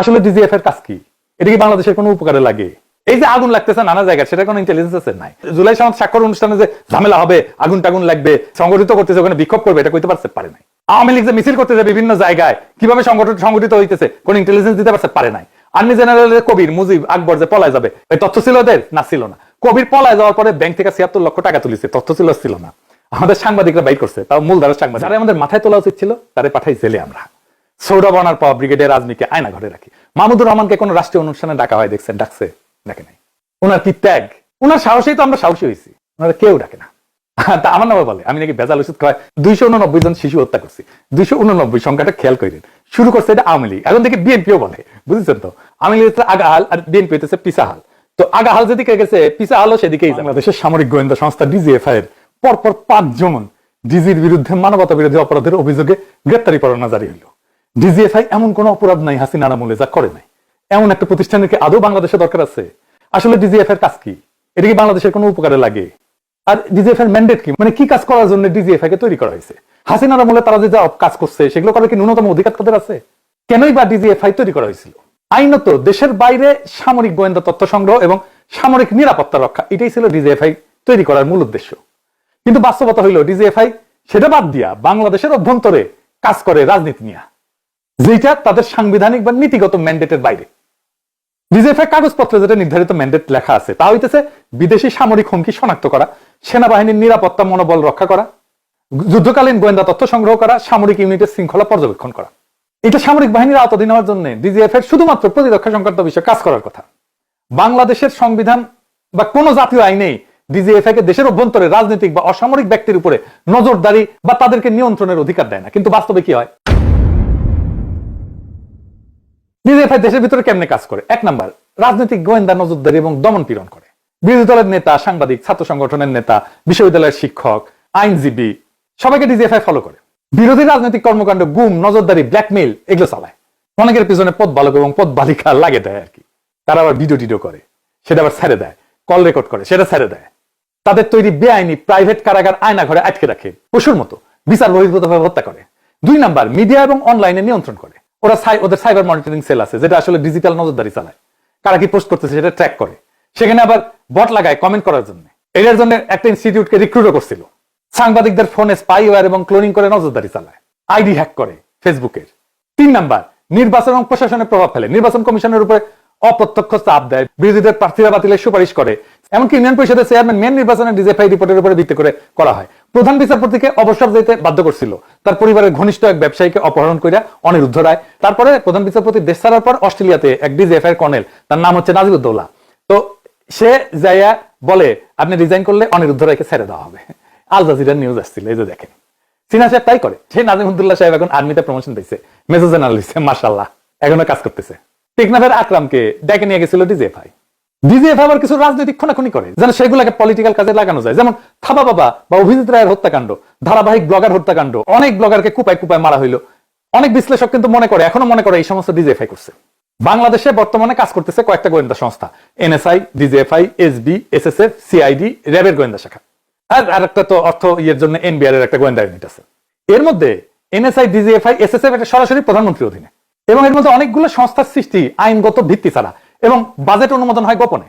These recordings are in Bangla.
আসলে ডিজিএফ এর কাজ কি? এটা কি বাংলাদেশের কোনো উপকারে লাগে? এই যে আগুন লাগতেছে নানা জায়গায় সেটা কোনো ইন্টেলিজেন্স আছে? নাই। জুলাই সমাজ স্বাক্ষর অনুষ্ঠানে যে ঝামেলা হবে, আগুন টাগুন লাগবে, সংগঠিত করতেছে, ওখানে বিক্ষোভ করবে, এটা কইতে পারছে? পারে নাই। আওয়ামী লীগ যে মিছিল করতেছে বিভিন্ন জায়গায়, কীভাবে সংগঠন সংগঠিত হইতেছে, কোন ইন্টেলিজেন্স দিতে পারছে? পারে নাই। আর্মি জেনারেলের কবির মুজিব আকবর যে পলায় যাবে, এই তথ্য ছিল ওদের? না, ছিল না। কবির পলায় যাওয়ার পরে ব্যাংক থেকে ছিয়াত্তর লক্ষ টাকা তুলিছে, তথ্য ছিল ছিল না। আমাদের সাংবাদিকরা বাইক করছে, তাও মূলধারার সাংবাদিক। যারা আমাদের মাথায় তোলা উচিত ছিল তারে পাঠাই জেলে আমরা। সৌরভ আনার পর ব্রিগেডিয়ার রাজনীকে আয়না ঘরে রাখি। মাহমুদুর রহমানকে কোন রাষ্ট্রীয় অনুষ্ঠানে ডাকা হয় দেখছেন? ডাকছে ডাকে নাই। ওনার কি ত্যাগ? ওনার সাহসেই তো আমরা সাহসী হয়েছি। ওনারা কেউ ডাকে না। তা আমার নামে বলে আমি নাকি বেজাল ওষুধ খাওয়াই দুইশো উননব্বই জন শিশু হত্যা করছি। দুইশো উননব্বই সংখ্যাটা খেয়াল করেন শুরু করছে এটা আওয়ামী লীগ। এখন দেখি বিএনপিও বলে বুঝেছেন তো? আওয়ামী লীগ হচ্ছে আগা হাল আর বিএনপি হচ্ছে পিসা হাল। তো আগা হাল যেদিকে গেছে পিসা হালও সেদিকেই। যাবে। বাংলাদেশের সামরিক গোয়েন্দা সংস্থা ডিজিএফআই এর পরপর পাঁচজন ডিজির বিরুদ্ধে মানবতা বিরোধী অপরাধের অভিযোগে গ্রেপ্তারি পরোয়ানা জারি হইল। ডিজিএফআই এমন কোন অপরাধ নাই, হাসিনা আমলে যা করে নাই। এমন একটা প্রতিষ্ঠানের কি আদৌ বাংলাদেশে দরকার আছে? আসলে ডিজিএফ এর কাজ কি? এটা কি বাংলাদেশের কোনো উপকারে লাগে? আর ডিজিএফ এর ম্যান্ডেট কি? মানে কি কাজ করার জন্য ডিজিএফআই কে তৈরি করা হয়েছে? হাসিনার আমলে তারা যে যা কাজ করছে, সেগুলো করার কি ন্যূনতম অধিকার তাদের আছে? কেনই বা ডিজিএফআই তৈরি করা হয়েছিল? আইনত দেশের বাইরে সামরিক গোয়েন্দা তথ্য সংগ্রহ এবং সামরিক নিরাপত্তা রক্ষা, এটাই ছিল ডিজিএফআই তৈরি করার মূল উদ্দেশ্য। কিন্তু বাস্তবতা হইল, ডিজিএফআই সেটা বাদ দিয়া বাংলাদেশের অভ্যন্তরে কাজ করে রাজনীতি নিয়ে। যেটা তাদের সাংবিধানিক বা নীতিগত ম্যান্ডেটের বাইরে। ডিজিএফআই কাগজপত্রে যেটা নির্ধারিত ম্যান্ডেট লেখা আছে, তা হইতেছে বিদেশি সামরিক হুমকি শনাক্ত করা, সেনাবাহিনীর নিরাপত্তা মনোবল রক্ষা করা, যুদ্ধকালীন গোয়েন্দা তথ্য সংগ্রহ করা, সামরিক ইউনিটের শৃঙ্খলা পর্যবেক্ষণ করা। এটা সামরিক বাহিনীর আওতাধীন হওয়ার জন্য ডিজিএফ এর শুধুমাত্র প্রতিরক্ষা সংক্রান্ত বিষয়ে কাজ করার কথা। বাংলাদেশের সংবিধান বা কোনো জাতীয় আইনেই ডিজিএফআই কে দেশের অভ্যন্তরে রাজনৈতিক বা অসামরিক ব্যক্তির উপরে নজরদারি বা তাদেরকে নিয়ন্ত্রণের অধিকার দেয় না। কিন্তু বাস্তবে কি হয়? ডিজিএফআই দেশের ভিতরে কেমনে কাজ করে? এক নাম্বার, রাজনৈতিক গোয়েন্দা নজরদারি এবং দমন পীড়ন করে। বিরোধী দলের নেতা, সাংবাদিক, ছাত্র সংগঠনের নেতা, বিশ্ববিদ্যালয়ের শিক্ষক, আইনজীবী, সবাইকে ডিজিএফআই ফলো করে। বিরোধী রাজনৈতিক কর্মকাণ্ড, গুম, নজরদারি ব্ল্যাকমেইল এগুলো চালায়। অনেকের পিছনে পদ বালক এবং পদ বালিকা লাগে দেয় আর কি। তারা আবার ভিডিও টিডিও করে, সেটা আবার ছেড়ে দেয় কল রেকর্ড করে, সেটা ছেড়ে দেয়। তাদের তৈরি বেআইনি প্রাইভেট কারাগার আয়না ঘরে আটকে রাখে, পশুর মতো। বিচার বহির্ভূতভাবে হত্যা করে। দুই নাম্বার, মিডিয়া এবং অনলাইনে নিয়ন্ত্রণ করে। ওরা ওদের সাইবার মনিটরিং সেল আছে, যেটা আসলে ডিজিটাল নজরদারি চালায়। কারা কি পোস্ট করতেছে সেটা ট্র্যাক করে। সেখানে আবার বট লাগায় কমেন্ট করার জন্য। এটার জন্য একটা ইনস্টিটিউটকে রিক্রুটও করছিল। সাংবাদিকদের ফোনে স্পাইওয়্যার এবং ক্লোনিং করে নজরদারি চালায়। আইডি হ্যাক করে ফেসবুকের। তিন নাম্বার, নির্বাচন এবং প্রশাসনের প্রভাব ফেলে। নির্বাচন কমিশনের উপরে অপ্রত্যক্ষ চাপ দেয়। বিরোধীদের প্রার্থীরা বাতিলের সুপারিশ করে। এমনকি ইউনিয়ন পরিষদের চেয়ারম্যান মেন নির্বাচনের ডিজেফাই রিপোর্টের উপরে ভিত্তি করে করা হয়। প্রধান বিচারপতিকে অবসর যেতে বাধ্য করছিল। তার পরিবারের ঘনিষ্ঠ এক ব্যবসায়ীকে অপহরণ করে অনিরুদ্ধ রায়, তারপরে প্রধান বিচারপতি দেশ ছাড়ার পর অস্ট্রেলিয়াতে এক ডিজেফআই কর্নেল। তার নাম হচ্ছে নাজিবুদ্দৌলা। তো সে যাইয়া বলে, আপনি রিজাইন করলে অনিরুদ্ধ রায়কে ছেড়ে দেওয়া হবে। আল জাজিরার নিউজ আসছিল, এই যে দেখেন। সিনা সাহেব তাই করে। সেই নাজিমুদ্দুল্লাহ সাহেব এখন আর্মিতে প্রমোশন পেয়েছে মেজর জেনারেল হয়েছে মার্শাল্লাহ এখনও কাজ করতেছে। টেকনাফের আকরামকে ডেকে নিয়ে গেছিল ডিজিএফআই ডিজিএফআই আবার কিছু রাজনৈতিক খুনাখুনি করে, যেন সেগুলোকে পলিটিক্যাল কাজে লাগানো যায়। যেমন থাবা বাবা বা অভিজিৎ রায়ের হত্যাকাণ্ড, ধারাবাহিক ব্লগার হত্যাকাণ্ড, অনেক ব্লগারকে কুপায় কুপায় মারা হইল। অনেক বিশ্লেষক কিন্তু মনে করে, এখনও মনে করে এই সমস্ত ডিজিএফআই করছে। বাংলাদেশে বর্তমানে কাজ করতেছে কয়েকটা গোয়েন্দা সংস্থা, NSI DGFI SB SSF CID র্যাবের গোয়েন্দা শাখা। আর আরেকটা তো অর্থ ইয়ের জন্য এনবিআর এর একটা গোয়েন্দা ইউনিট আছে। এর মধ্যে এনএসআই ডিজিএফআই এসএসএফ এটা সরাসরি প্রধানমন্ত্রীর অধীনে। এবং এর মধ্যে অনেকগুলো সংস্থার সৃষ্টি আইনগত ভিত্তি ছাড়া। এবং বাজেট অনুমোদন হয় গোপনে।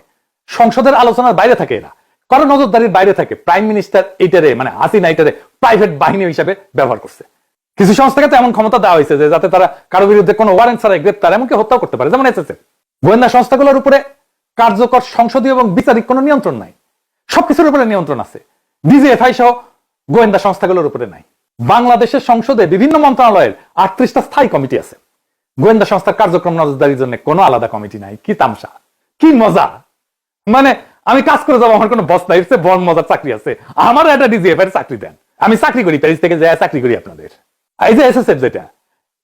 সংসদের আলোচনার বাইরে থাকে এরা। কারও নজরদারির বাইরে থাকে। প্রাইম মিনিস্টার এইটারে মানে হাসিনা এইটারে প্রাইভেট বাহিনী হিসাবে ব্যবহার করছে। কিছু সংস্থাকে তো এমন ক্ষমতা দেওয়া হয়েছে যে যাতে তারা কারও বিরুদ্ধে কোনো ওয়ারেন্ট ছাড়াই গ্রেপ্তার, এমনকি হত্যাও করতে পারে। যেমন এসএসএফ গোয়েন্দা সংস্থাগুলোর উপরে কার্যকর সংসদীয় এবং বিচারিক কোনো নিয়ন্ত্রণ নাই। সবকিছুর উপরে নিয়ন্ত্রণ আছে। ডিজিএফআই সহ গোয়েন্দা সংস্থাগুলোর উপরে নাই। বাংলাদেশের সংসদে বিভিন্ন মন্ত্রণালয়ের আটত্রিশটা স্থায়ী কমিটি আছে। গোয়েন্দা সংস্থার কার্যক্রম নজরদারির জন্য কোনো আলাদা কমিটি নাই। কি তামসা? কি মজা? মানে আমি কাজ করে যাব, আমার কোনো বস নাই বড় মজার চাকরি আছে। আমার একটা ডিজিএফ এর চাকরি দেন। আমি চাকরি করি প্যারিস থেকে যাই চাকরি করি আপনাদের। এই যে এসএসএফ যেটা,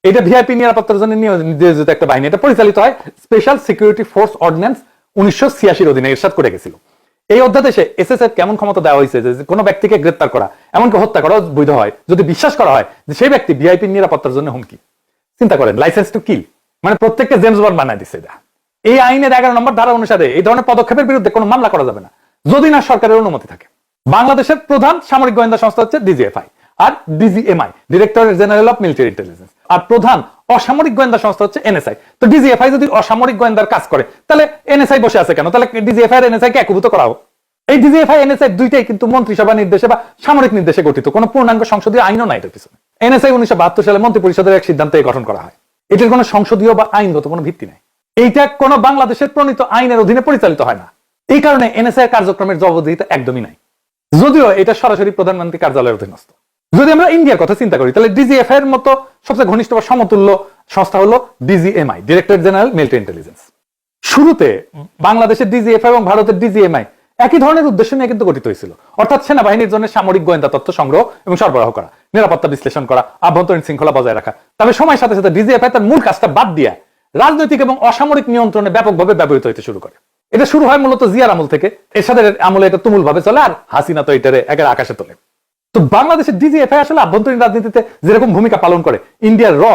এটা ভিআইপি নিরাপত্তার জন্য নিয়োজিত একটা বাহিনী। এটা পরিচালিত হয় স্পেশাল সিকিউরিটি ফোর্স অর্ডিন্যান্স উনিশশো ছিয়াশির অধীনে এরশাদ করে গেছিল। এই অধ্যাদেশে এসএসএফ কেমন ক্ষমতা দেওয়া হয়েছে? যে কোনো ব্যক্তিকে গ্রেপ্তার করা, এমনকি হত্যা করা বৈধ হয়। যদি বিশ্বাস করা হয় যে সেই ব্যক্তি ভিআইপি নিরাপত্তার জন্য হুমকি। চিন্তা করেন লাইসেন্স টু কিল মানে প্রত্যেককে জেমস বন্ড বানায় দিচ্ছে এটা। এই আইনের এগারো নম্বর ধারা অনুসারে এই ধরনের পদক্ষেপের বিরুদ্ধে কোনো মামলা করা যাবে না, যদি না সরকারের অনুমতি থাকে। বাংলাদেশের প্রধান সামরিক গোয়েন্দা সংস্থা হচ্ছে DGFI R DGMI director general of military intelligence আর প্রধান অসামরিক গোয়েন্দা সংস্থা হচ্ছে এনএসআই তো ডিজিএফআই যদি অসামরিক গোয়েন্দার কাজ করে, তাহলে এনএসআই বসে আছে কেন? তাহলে ডিজিএফআই আর এনএসআই কে একীভূত করা হোক? এই ডিজিএফআই এনএসআই দুইটাই কিন্তু মন্ত্রিসভা নির্দেশে বা সামরিক নির্দেশে গঠিত। কোনো পূর্ণাঙ্গ সংসদীয় আইনও নাই এটার পিছনে। এনএসআই উনিশশো বাহাত্তর সালে মন্ত্রী পরিষদের এক সিদ্ধান্তে গঠন করা হয়। এটির কোনো সংসদীয় বা আইনগত কোনো ভিত্তি নেই। এইটা কোনো বাংলাদেশের প্রণীত আইনের অধীনে পরিচালিত হয় না। এই কারণে এনএসআই কার্যক্রমের জবাবদিহিতা একদমই নাই। যদিও এটা সরাসরি প্রধানমন্ত্রী কার্যালয়ের অধীনস্থ। যদি আমরা ইন্ডিয়ার কথা চিন্তা করি, তাহলে ডিজিএফ এর মতো সবচেয়ে ঘনিষ্ঠ বা সমতুল্য সংস্থা হলো DGMI director general military intelligence শুরুতে বাংলাদেশের ডিজিএফআই এবং ভারতের ডিজিএমআই একই ধরনের উদ্দেশ্য নিয়ে কিন্তু গঠিত হয়েছিল। অর্থাৎ সেনাবাহিনীর জন্য সামরিক গোয়েন্দা তথ্য সংগ্রহ এবং সরবরাহ করা, নিরাপত্তা বিশ্লেষণ করা, আভ্যন্তরীণ শৃঙ্খলা বজায় রাখা। তবে সময়ের সাথে সাথে ডিজিএফআই তার মূল কাজটা বাদ দিয়ে রাজনৈতিক এবং অসামরিক নিয়ন্ত্রণে ব্যাপকভাবে ব্যবহৃত হতে শুরু করে। এটা শুরু হয় মূলত জিয়ার আমল থেকে। এরশাদের আমলে এটা তুমুল ভাবে চলে আর হাসিনা তো এটারে একের আকাশে তোলে। তো বাংলাদেশের ডিজিএফআই আসলে আভ্যন্তরীণ রাজনীতিতে যেরকম ভূমিকা পালন করে, ইন্ডিয়ার র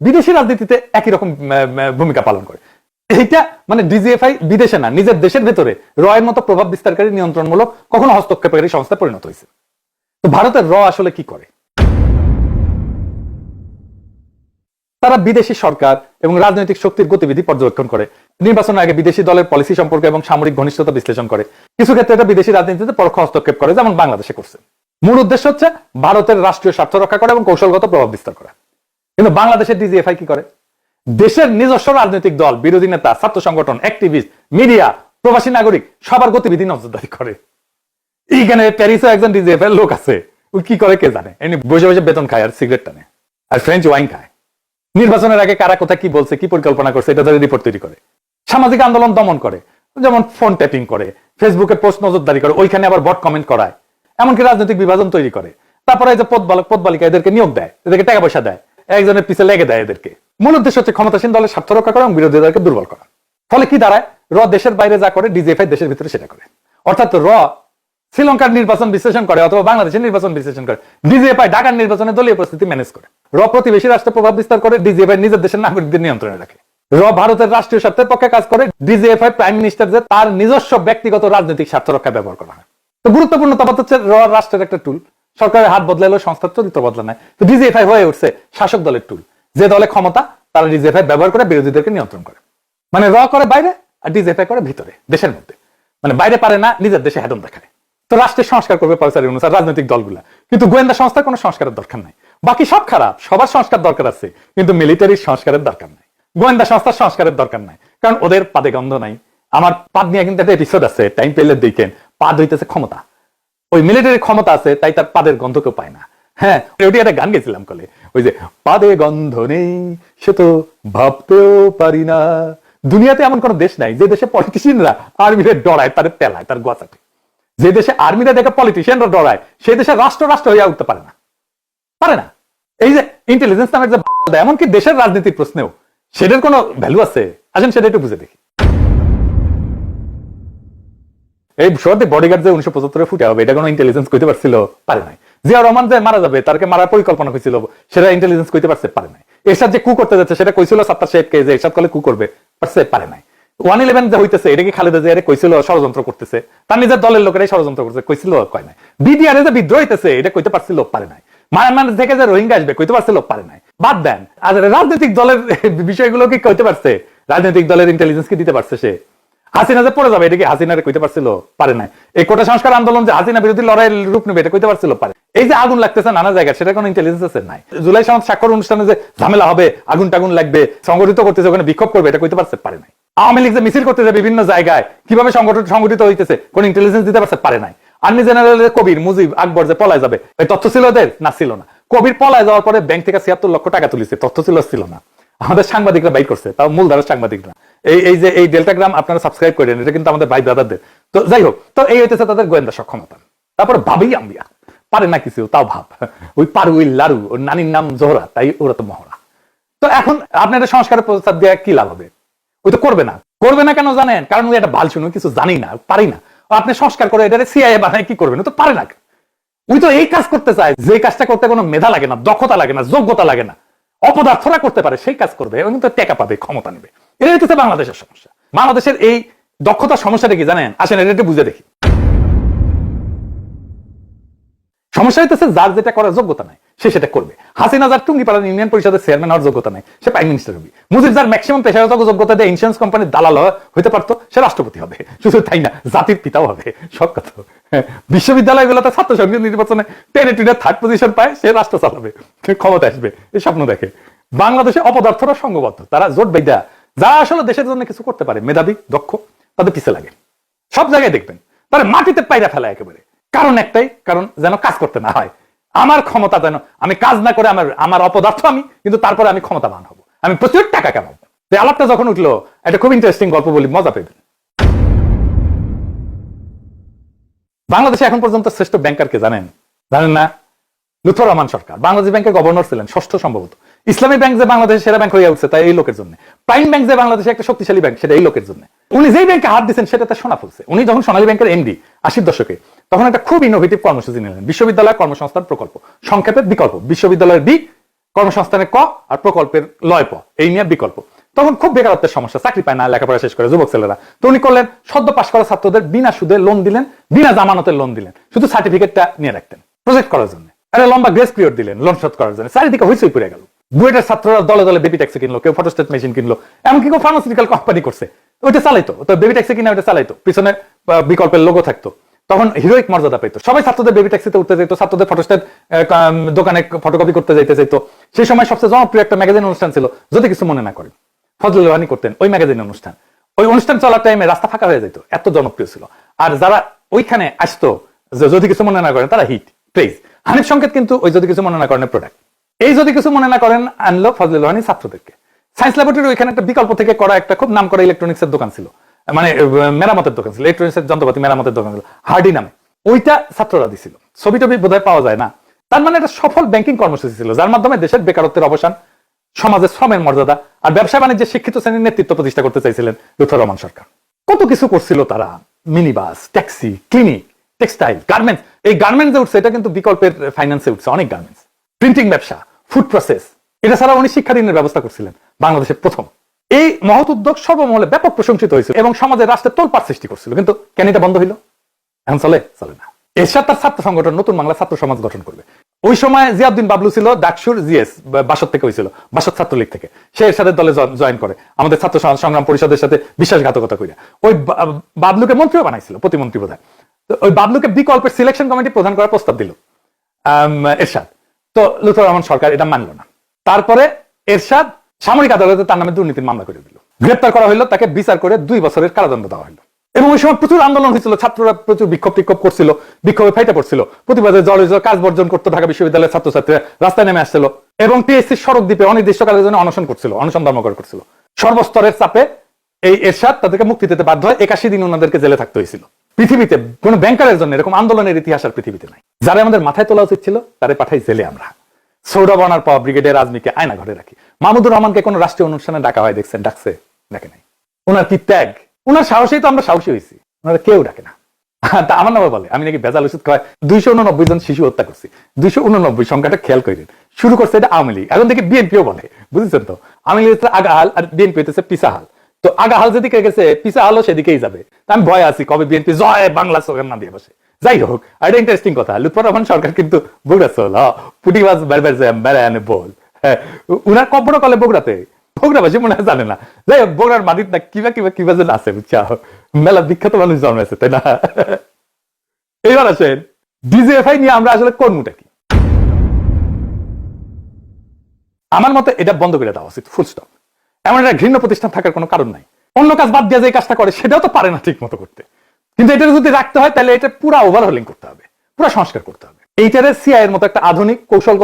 বিদেশি রাজনীতিতে একই রকম ভূমিকা পালন করে। এইটা মানে ডিজিএফআই বিদেশে না, নিজের দেশের ভেতরে র এর মতো প্রভাব বিস্তারকারী, নিয়ন্ত্রণমূলক, কখনো হস্তক্ষেপকারী সংস্থায় পরিণত হয়েছে। তো ভারতের র আসলে কি করে? তারা বিদেশি সরকার এবং রাজনৈতিক শক্তির গতিবিধি পর্যবেক্ষণ করে। নির্বাচনের আগে বিদেশি দলের পলিসি সম্পর্কে এবং সামরিক ঘনিষ্ঠতা বিশ্লেষণ করে। কিছু ক্ষেত্রে এটা বিদেশি রাজনীতিতে পরোক্ষ হস্তক্ষেপ করে, যেমন বাংলাদেশে করছে। মূল উদ্দেশ্য হচ্ছে ভারতের রাষ্ট্রীয় স্বার্থ রক্ষা করা এবং কৌশলগত প্রভাব বিস্তার করা। কিন্তু বাংলাদেশের ডিজিএফআই কি করে? দেশের নিজস্ব রাজনৈতিক দল, বিরোধী নেতা, ছাত্র সংগঠন অ্যাক্টিভিস্ট মিডিয়া প্রবাসী নাগরিক, সবার গতিবিধি নজরদারি করে। এইখানে প্যারিসে একজন ডিজিএফআই লোক আছে, ও কি করে কে জানে? এমনি বসে বসে বেতন খায় আর সিগারেট টানে, আর ফ্রেঞ্চ ওয়াইন খায়। নির্বাচনের আগে কারা কোথায় কি বলছে, কি পরিকল্পনা করছে, এটা ধরে রিপোর্ট তৈরি করে। সামাজিক আন্দোলন দমন করে, যেমন ফোন ট্যাপিং করে ফেসবুকে পোস্ট নজরদারি করে, ওইখানে আবার বট কমেন্ট করায়। এমনকি রাজনৈতিক বিভাজন তৈরি করে। তারপরে এই যে পদ বালক পদ বালিকা এদেরকে নিয়োগ দেয়, এদেরকে টাকা পয়সা দেয়, একজনের পিছে লেগে দেয় এদেরকে। মূল উদ্দেশ্য হচ্ছে ক্ষমতাসীন দলের স্বার্থ রক্ষা করা এবং বিরোধীদেরকে দুর্বল করা। ফলে কি দাঁড়ায়? র দেশের বাইরে যা করে ডিজিএফআই দেশের ভিতরে সেটা করে। অর্থাৎ র শ্রীলঙ্কার নির্বাচন বিশ্লেষণ করে অথবা বাংলাদেশের নির্বাচন বিশ্লেষণ করে। ডিজিএফআই ঢাকার নির্বাচনে দলীয় পরিস্থিতি ম্যানেজ করে। র প্রতিবেশী রাষ্ট্রে প্রভাব বিস্তার করে ডিজিএফআই নিজের দেশের নাগরিকদের নিয়ন্ত্রণে রাখে। র ভারতের রাষ্ট্রীয় স্বার্থের পক্ষে কাজ করে ডিজিএফআই প্রাইম মিনিস্টার যে তার নিজস্ব ব্যক্তিগত রাজনৈতিক স্বার্থ রক্ষা ব্যবহার করা হয়। তো গুরুত্বপূর্ণ তফাৎ হচ্ছে র রাষ্ট্রের একটা টুল সরকারের হাত বদলাইলেও সংস্থার চরিত্র বদলা নেয় তো ডিজিএফআই হয়ে উঠছে শাসক দলের টুল যে দলে ক্ষমতা, তারা ডিজিএফআই ব্যবহার করে বিরোধীদেরকে নিয়ন্ত্রণ করে। মানে র করে বাইরে আর ডিজিএফআই করে ভিতরে, দেশের মধ্যে। মানে বাইরে পারে না, নিজের দেশে হেদম দেখায়। তো রাষ্ট্রের সংস্কার করবে পরিচারী অনুসার রাজনৈতিক দলগুলা। কিন্তু গোয়েন্দা সংস্থার কোনো সংস্কারের দরকার নাই। বাকি সব খারাপ, সবার সংস্কার দরকার আছে, কিন্তু মিলিটারির সংস্কারের দরকার নাই। গোয়েন্দা সংস্থার সংস্কারের দরকার নাই। কারণ ওদের পাদে গন্ধ নাই। আমার পাদ নিয়ে কিন্তু একটা এপিসোড আছে টাইম পেলে দেখেন, পাদ হইতেছে ক্ষমতা। ওই মিলিটারি ক্ষমতা আছে, তাই তার পাদের গন্ধ কেউ পায় না। হ্যাঁ ওটি একটা গান গেছিলাম কলে। ওই যে, পাদে গন্ধ নেই, সে তো ভাবতেও পারি না। দুনিয়াতে এমন কোন দেশ নাই, যে দেশে পলিটিশিয়ানরা আর্মিরে ডরায় তেলায় তার যে দেশে আর্মিরা দেখে পলিটিশিয়ানরা ডরায় সেই দেশে রাষ্ট্র রাষ্ট্র হইয়া উঠতে পারে না। পারে না। এই যে ইন্টেলিজেন্স নামের যে এমনকি দেশের রাজনীতির প্রশ্নেও, সেটার কোনো ভ্যালু আছে? আসেন সেটা একটু বুঝে দেখি। এই বডিগার্ড যে উনিশশো পঁচাত্তরে ফুটে হবে, এটা কোনো ইন্টেলিজেন্স করতে পারছিল? পারে নাই। জিয়া রহমান যে মারা যাবে, তারকে মারার পরিকল্পনা হয়েছিল সেটা ইন্টেলিজেন্স করতে পারছে? পারে নাই। এরশাদ যে কু করতে যাচ্ছে, সেটা কইছিল সাত্তার যে এরশাদ কলে কু করবে, পারছে? পারে নাই। ওয়ান ইলেভেন যে হইতেছে, এটা কি খালেদা জিয়া কইছিল ষড়যন্ত্র করতেছে? তার নিজের দলের লোকেরাই ষড়যন্ত্র করছে, কইছিল কয় নাই। বিডিআর যে বিদ্রোহ হইতেছে, এটা কইতে পারছিল? পারে নাই। মায়ানমার থেকে যে রোহিঙ্গা আসবে, কইতে পারছিল? পারে নাই। বাদ দেন, আর রাজনৈতিক দলের বিষয়গুলো কি কইতে পারছে? রাজনৈতিক দলের ইন্টেলিজেন্স কি দিতে পারছে সে? হাসিনা যে পড়ে যাবে, এটা কি হাসিনারে কইতে পারছিল? পারে নাই। এই কোটা সংস্কার আন্দোলন যে হাসিনা বিরোধী লড়াইয়ের রূপ নেবে, এটা কইতে পারছিল? পারে। এই যে আগুন লাগতেছে নানা জায়গায় সেটা কোনো ইন্টেলিজেন্স আছে? নাই। জুলাই সমাজ স্বাক্ষর অনুষ্ঠানে যে ঝামেলা হবে, আগুন টাগুন লাগবে, সংগঠিত করতেছে, ওখানে বিক্ষোভ করবে, এটা কইতে পারছে? পারে নাই। আওয়ামী লীগ যে মিছিল করতেছে বিভিন্ন জায়গায়, কীভাবে সংগঠন সংগঠিত হইতেছে, কোন ইন্টেলিজেন্স দিতে পারছে? পারে নাই। আর্মি জেনারেল কবির মুজিব আকবর যে পলায় যাবে, এই তথ্য ছিল ওদের? না, ছিল না। কবির পলায় যাওয়ার পরে ব্যাংক থেকে ছিয়াত্তর লক্ষ টাকা তুলিছে, তথ্য ছিল ছিল না। আমাদের সাংবাদিকরা বাইক করছে, তাও মূল ধারার সাংবাদিকরা। এই এই যে এই ডেল্টাগ্রাম আপনারা সাবস্ক্রাইব করেন, এটা কিন্তু আমাদের ভাই ব্রাদারদের তো যাই হোক, তো এই হইতেছে তাদের গোয়েন্দা সক্ষমতা। তারপর ভাবেই আম্বিয়া পারে না কিছু, তাও ভাব। ওই পারু, ওই লারু, ওর নানির নাম জোহরা, তাই ওরা তো মহড়া। তো এখন আপনাদের সংস্কারের প্রস্তাব দেওয়া কি লাভ হবে? ওই তো করবে না। করবে না কেন জানেন? কারণ ওই একটা ভালো শুনে কিছু জানি না পারি না। আপনি সংস্কার করে এটা সিআইএ বানায় কি করবেন? তো পারে না। ওই তো এই কাজ করতে চায়। যে কাজটা করতে কোনো মেধা লাগে না, দক্ষতা লাগে না, যোগ্যতা লাগে না। অপদার্থরা করতে পারে, সেই কাজ করবে, এবং কিন্তু টেকা পাবে, ক্ষমতা নেবে। এটাই হচ্ছে বাংলাদেশের সমস্যা। বাংলাদেশের এই দক্ষতার সমস্যাটা কি জানেন? আসেন, এটা একটু বুঝে দেখি। সমস্যা হইতেছে, যার যেটা করার যোগ্যতা নাই, সে সেটা করবে। হাসিনা যার টুঙ্গিপাড়া ইউনিয়ন পরিষদের চেয়ারম্যান হওয়ার যোগ্যতা নাই, সে প্রাইম মিনিস্টার হবে। মুজিব যার ম্যাক্সিমাম পেশাগত যোগ্যতা দিয়ে ইন্স্যুরেন্স কোম্পানির দালাল হইতে পারতো, সে রাষ্ট্রপতি হবে। শুধু তাই না, জাতির পিতাও হবে, সব কথা। বিশ্ববিদ্যালয়গুলোতে ছাত্র সংসদ নির্বাচনে টেনে টুনে থার্ড পজিশন পায়, সে রাষ্ট্র চালাবে ক্ষমতা আসবে এই স্বপ্ন দেখে। বাংলাদেশে অপদার্থরা সঙ্গবদ্ধ তারা জোট বেদা যারা আসলে দেশের জন্য কিছু করতে পারে, মেধাবী, দক্ষ, তাদের পিছে লাগে। সব জায়গায় দেখবেন, তারা মাটিতে পায়রা ফেলা একেবারে। কারণ একটাই, কারণ যেন কাজ করতে না হয়। আমার ক্ষমতা যেন, আমি কাজ না করে আমার আমার অপদার্থ আমি, কিন্তু তারপরে আমি ক্ষমতাবান হব। আমি প্রচুর টাকা এই আলাপটা যখন উঠল এটা খুব ইন্টারেস্টিং গল্প বলি, মজা পেবেন বাংলাদেশে এখন পর্যন্ত শ্রেষ্ঠ ব্যাংকারকে জানেন? জানেন না? লুথুর রহমান সরকার। বাংলাদেশ ব্যাংকের গভর্নর ছিলেন, ষষ্ঠ সম্ভবত। ইসলামী ব্যাংক যে বাংলাদেশের সেরা ব্যাংক হয়ে উঠছে তাই এই লোকের জন্য। প্রাইম ব্যাংক যে বাংলাদেশে একটা শক্তিশালী ব্যাংক সেটা এই লোকের জন্য। উনি যেই ব্যাংকে হাত দিচ্ছেন সেটাতে সোনা ফুলছে উনি যখন সোনালী ব্যাংকের এমডি আশির দশকে, তখন একটা খুব ইনোভেটিভ কর্মসূচি নিলেন বিশ্ববিদ্যালয় কর্মসংস্থান প্রকল্প। সংক্ষেপে বিকল্প। বিশ্ববিদ্যালয়ের বি কর্মসংস্থানের ক আর প্রকল্পের লয় প। এই নিয়ে বিকল্প। তখন খুব বেকারত্বের সমস্যা, চাকরি পায় না, লেখাপড়া শেষ করে, যুবক ছেলেরা। তো উনি করলেন, সদ্য পাশ করা ছাত্রদের বিনা সুদে লোন দিলেন, বিনা জামানতের লোন দিলেন। শুধু সার্টিফিকেটটা নিয়ে রাখতেন প্রজেক্ট করার জন্য। একটা লম্বা গ্রেস পিরিয়ড দিলেন লোন শোধ করার জন্য। চারিদিকে হইচই পড়ে গেল। বুয়েটের ছাত্ররা দলে দলে বেবি ট্যাক্সি কিনলো, কেউ ফটোস্টেট মেশিন কিনলো, এমনকি কেউ ফার্মাসিউটিক্যাল কোম্পানি করছে। ওইটা চালাইতো, তো বেবি ট্যাক্সি কিনে ওইটা চালাইতো। পিছনে বিকল্পের লোগো থাকতো। তখন হিরোইক মর্যাদা পেতো সবাই ছাত্রদের বেবি ট্যাক্সিতে উঠতে যেত ছাত্রদের ফটোস্টেট দোকানে ফটোকপি করতে যাইতে যেত সেই সময় সবচেয়ে জনপ্রিয় একটা ম্যাগাজিন অনুষ্ঠান ছিল, যদি কিছু মনে না করেন ফজল রহানি করতেন ওই ম্যাগাজিন অনুষ্ঠান। ওই অনুষ্ঠান চলার টাইমে রাস্তা ফাঁকা হয়ে যেত এত জনপ্রিয় ছিল। আর যারা ওইখানে আসতো যদি কিছু মনে না করেন, তারা হিট প্রেজ হানিফ সংকেত কিন্তু ওই যদি কিছু মনে না করেন প্রোডাক্ট এই যদি কিছু মনে না করেন, আনলো ফজল রহানি ছাত্রদেরকে। সায়েন্স ল্যাবরেটরি ওইখানে একটা বিকল্প থেকে করা একটা খুব নাম করা ইলেকট্রনিক্সের দোকান ছিল। মানে মেরামতের দোকান ছিল ইলেকট্রনিক্সের যন্ত্রপাতি মেরামতের দোকান ছিল, হার্ডি নামে। ওইটা ছাত্ররা দিছিল। ছবি টবি বোধহয় পাওয়া যায় না। তার মানে একটা সফল ব্যাংকিং কর্মসূচি ছিল, যার মাধ্যমে দেশের বেকারত্বের অবসান সমাজে শ্রমের মর্যাদা আর ব্যবসা বাণিজ্যে শিক্ষিত শ্রেণির নেতৃত্ব প্রতিষ্ঠা করতে চাইছিলেন লুথুর রহমান সরকার। কত কিছু করছিল তারা? Mini bus taxi, clinic, textile, garments. এই গার্মেন্টস উঠছে, এটা কিন্তু বিকল্পের ফাইন্যান্সে উঠছে, অনেক গার্মেন্টস। প্রিন্টিং ব্যবসা ফুড প্রসেস এটা ছাড়া উনি শিক্ষা ঋণের ব্যবস্থা করছিলেন, বাংলাদেশের প্রথম। এই মহৎ উদ্যোগ সর্বমহলে ব্যাপক প্রশংসিত হয়েছিল এবং সমাজের রাষ্ট্রের তোলপাড় সৃষ্টি করছিল। কিন্তু কেন এটা বন্ধ হইল? এখন চলে চলে না। এরশাদ তার ছাত্র সংগঠন, নতুন বাংলা ছাত্র সমাজ গঠন করবে। ওই সময় জিয়াউদ্দিন বাবলু ছিল, ডাকসুর জিএস বাসত থেকে হয়েছিল বাসত ছাত্রলীগ থেকে। সে এরশাদের দলে জয়েন করে। আমাদের ছাত্র সংগ্রাম পরিষদের সাথে বিশ্বাসঘাতকতা করে ওই বাবলুকে মন্ত্রীও বানাইছিল, প্রতিমন্ত্রী বোধ ওই বাবলুকে বিকল্পের সিলেকশন কমিটি প্রধান করার প্রস্তাব দিল এরশাদ। তো লুথুর রহমান সরকার এটা মানল না। তারপরে এরশাদ সামরিক আদালতে তার নামে দুর্নীতির মামলা করে দিল। গ্রেপ্তার করা হলো তাকে বিচার করে দুই বছরের কারাদণ্ড দেওয়া হলো এবং ওই সময় প্রচুর আন্দোলন হয়েছিল ছাত্ররা প্রচুর বিক্ষোভ টিক্ষোভ করছিল। বিক্ষোভে ফাইটে পড়ছিল। প্রতিবাদে জলে কাজ বর্জন করতো ঢাকা বিশ্ববিদ্যালয়ের ছাত্রছাত্রীরা রাস্তায় নেমে আসছিল এবং টিএসসি সড়ক দ্বীপে অনির্দিষ্টকালের জন্য অনশন করছিল, অনশন ধর্মঘট করছিল। সর্বস্তরের চাপে এই এরশাদ তাদেরকে মুক্তি দিতে বাধ্য হয় একাশি দিন ওনাদেরকে জেলে থাকতে হয়েছিল। পৃথিবীতে কোন ব্যাংকারের জন্য এরকম আন্দোলনের ইতিহাস আর পৃথিবীতে নাই। যারা আমাদের মাথায় তোলা উচিত ছিল তারে পাঠাই জেলে আমরা। সৌরভ অনার পর ব্রিগেডিয়ার আজমিকে আয়না ঘরে রাখি। মাহমুদুর রহমানকে কোন রাষ্ট্রীয় অনুষ্ঠানে ডাকা হয়, দেখছেন, ডাকছে ডাকে নাই। ওনার কি ত্যাগ? ওনার সাহসেই তো আমরা সাহসী হয়েছি। ওনারা কেউ ডাকে না। তা আমার নামে বলে। আমি নাকি ভেজাল ওষুধ খাওয়াই দুইশো উননব্বই জন শিশু হত্যা করছি। দুইশো উননব্বই সংখ্যাটা খেয়াল করেন শুরু করছে এটা আওয়ামী লীগ। এখন দেখি বিএনপিও বলে। বুঝেছেন তো? আওয়ামী লীগ হচ্ছে আগা হাল আর বিএনপি হচ্ছে পিসা হাল। তো আগা হাল যেদিকে গেছে পিসা হালও সেদিকেই যাবে। আমি ভয় আছি, কবে বিএনপি জয় বাংলা স্লোগান না দিয়ে বসে। যাই হোক, আর এটা ইন্টারেস্টিং কথা, লুৎফর রহমান সরকার কিন্তু বগুড়া চল পুটিবাজ বেড় বেড়ায় বল। হ্যাঁ উনার কব্বর কলে বগুড়াতে। বগুড়াবাসী মনে হয় জানে না। যাই হোক বগুড়ার মাটির না কিবা কিবা কিবা যেন আছে বুঝছা মেলা বিখ্যাত মানুষ জন্মেছে তাই না? এইবার আসেন ডিজিএফআই নিয়ে আমরা আসলে কর্মটা কি? আমার মতে এটা বন্ধ করে দেওয়া উচিত ফুল স্টপ এমন একটা ঘৃণ্য প্রতিষ্ঠান থাকার কোনো কারণ নাই। অন্য কাজ বাদ দিয়ে যে কাজটা করে, সেটাও তো পারে না ঠিক মতো করতে। কিন্তু এটা যদি রাখতে হয়, তাহলে এটা পুরো ওভারহোলিং করতে হবে, পুরো সংস্কার করতে হবে। এইটারে সিআই এর মতো একটা আধুনিক কৌশলগত